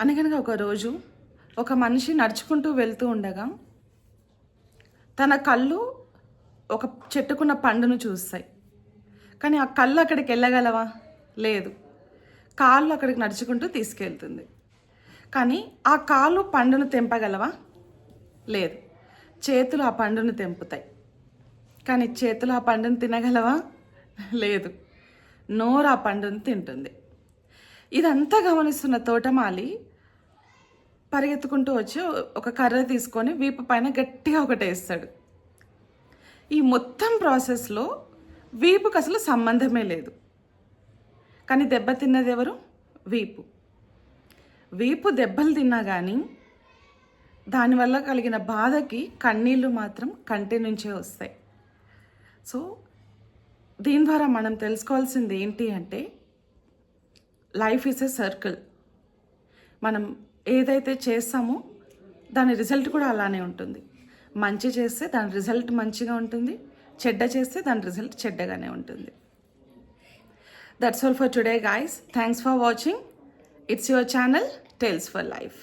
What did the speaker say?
అనగనగా ఒక రోజు ఒక మనిషి నడుచుకుంటూ వెళ్తూ ఉండగా తన కళ్ళు ఒక చెట్టుకున్న పండును చూస్తాయి. కానీ ఆ కళ్ళు అక్కడికి వెళ్ళగలవా? లేదు. కాళ్ళు అక్కడికి నడుచుకుంటూ తీసుకెళ్తుంది. కానీ ఆ కాళ్ళు పండును తెంపగలవా? లేదు. చేతులు ఆ పండును తెంపుతాయి. కానీ చేతులు ఆ పండును తినగలవా? లేదు. నోరు ఆ పండును తింటుంది. ఇదంతా గమనిస్తున్న తోటమాలి పరిగెత్తుకుంటూ వచ్చి ఒక కర్ర తీసుకొని వీపు పైన గట్టిగా ఒకటి వేస్తాడు. ఈ మొత్తం ప్రాసెస్లో వీపుకు అసలు సంబంధమే లేదు. కానీ దెబ్బ తిన్నది ఎవరు? వీపు. వీపు దెబ్బలు తిన్నా కానీ దానివల్ల కలిగిన బాధకి కన్నీళ్ళు మాత్రం కంటి నుంచే వస్తాయి. సో దీని ద్వారా మనం తెలుసుకోవాల్సింది ఏంటి అంటే లైఫ్ ఈజ్ ఎ సర్కిల్ మనం ఏదైతే చేస్తామో దాని రిజల్ట్ కూడా అలానే ఉంటుంది. మంచి చేస్తే దాని రిజల్ట్ మంచిగా ఉంటుంది. చెడ్డ చేస్తే దాని రిజల్ట్ చెడ్డగానే ఉంటుంది. That's all for today guys thanks for watching it's your channel tales for life